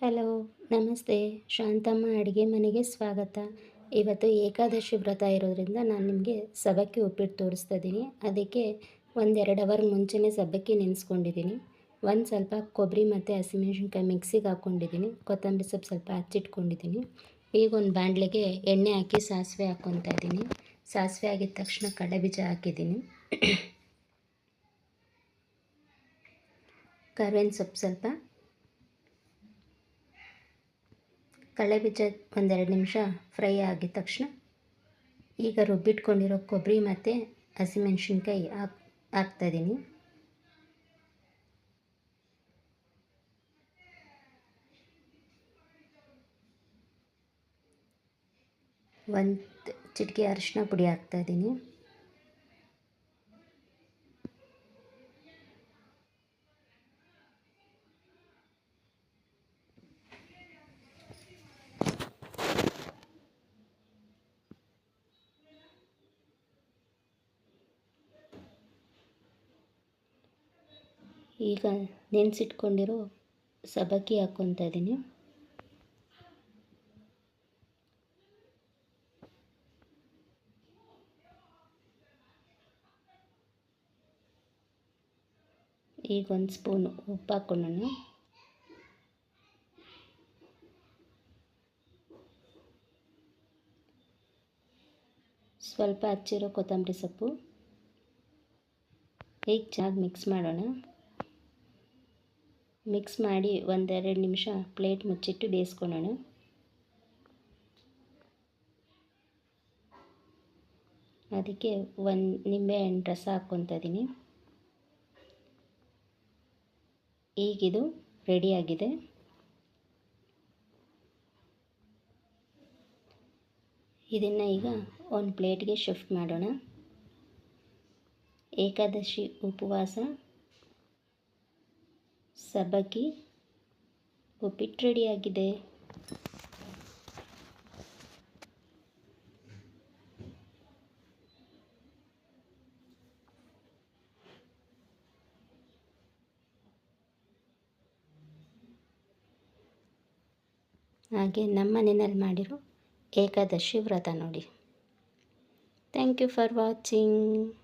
Hello, ನಮಸ್ತೆ. ಶಾಂತಮ್ಮ ಅಡುಗೆ ಮನೆಗೆ ಸ್ವಾಗತ. ಇವತ್ತು ಏಕಾದಶಿ ವ್ರತ ಇರೋದ್ರಿಂದ ನಾನು ನಿಮಗೆ ಸಬ್ಬಕ್ಕಿ ಉಪ್ಪಿಟ್ಟು ತೋರಿಸ್ತಾ ಇದ್ದೀನಿ. ಅದಕ್ಕೆ ಒಂದೆರಡು ಅವರ್ ಮುಂಚೆನೇ ಸಬ್ಬಕ್ಕಿ ನೆನೆಸ್ಕೊಂಡಿದ್ದೀನಿ. ಒಂದು ಸ್ವಲ್ಪ ಕೊಬ್ಬರಿ ಮತ್ತು ಹಸಿಮೆಣ್ಸಿನ್ಕಾಯಿ ಮಿಕ್ಸಿಗೆ ಹಾಕ್ಕೊಂಡಿದ್ದೀನಿ. ಕೊತ್ತಂಬರಿ ಸೊಪ್ಪು ಸ್ವಲ್ಪ ಹಚ್ಚಿಟ್ಕೊಂಡಿದ್ದೀನಿ. ಈಗ ಒಂದು ಬಾಣಲೆಗೆ ಎಣ್ಣೆ ಹಾಕಿ ಸಾಸಿವೆ ಹಾಕ್ಕೊತಾ ಇದ್ದೀನಿ. ಸಾಸಿವೆ ಆಗಿದ ತಕ್ಷಣ ಕಡಲೆಬೀಜ ಹಾಕಿದ್ದೀನಿ. ಕರ್ಬೇವಿನ ಸೊಪ್ಪು ಸ್ವಲ್ಪ ಕಡಲೆಬೀಜ ಒಂದೆರಡು ನಿಮಿಷ ಫ್ರೈ ಆಗಿದ ತಕ್ಷಣ ಈಗ ರುಬ್ಬಿಟ್ಕೊಂಡಿರೋ ಕೊಬ್ಬರಿ ಮತ್ತು ಹಸಿಮೆಣ್ಸಿನ್ಕಾಯಿ ಹಾಕ್ ಹಾಕ್ತಾಯಿದ್ದೀನಿ ಒಂದು ಚಿಟಿಕೆ ಅರಿಶಿನ ಪುಡಿ ಹಾಕ್ತಾಯಿದ್ದೀನಿ ಈಗ ನೆನೆಸಿಟ್ಕೊಂಡಿರೋ ಸಬ್ಬಕ್ಕಿ ಹಾಕ್ಕೊತಾ ಇದ್ದೀನಿ ಈಗ ಒಂದು ಸ್ಪೂನ್ ಉಪ್ಪು ಹಾಕ್ಕೊಳ್ಳೋಣ. ಸ್ವಲ್ಪ ಹಚ್ಚಿರೋ ಕೊತ್ತಂಬರಿ ಸೊಪ್ಪು. ಈಗ ಚೆನ್ನಾಗಿ ಮಿಕ್ಸ್ ಮಾಡೋಣ. ಮಿಕ್ಸ್ ಮಾಡಿ ಒಂದೆರಡು ನಿಮಿಷ ಪ್ಲೇಟ್ ಮುಚ್ಚಿಟ್ಟು ಬೇಯಿಸ್ಕೊಳ್ಳೋಣ. ಅದಕ್ಕೆ ಒಂದು ನಿಂಬೆಹಣ್ಣು ರಸ ಹಾಕ್ಕೊತಿದ್ದೀನಿ ಈಗಿದು ರೆಡಿಯಾಗಿದೆ ಇದನ್ನು ಈಗ ಒಂದು ಪ್ಲೇಟ್ಗೆ ಶಿಫ್ಟ್ ಮಾಡೋಣ. ಏಕಾದಶಿ ಉಪವಾಸ ಸಬ್ಬಕ್ಕಿ ಉಪ್ಪಿಟ್ಟು ರೆಡಿಯಾಗಿದೆ. ಹಾಗೆ ನಮ್ಮ ಮನೆಯಲ್ಲಿ ಮಾಡಿರೋ ಏಕಾದಶಿ ವ್ರತ ನೋಡಿ. Thank you for watching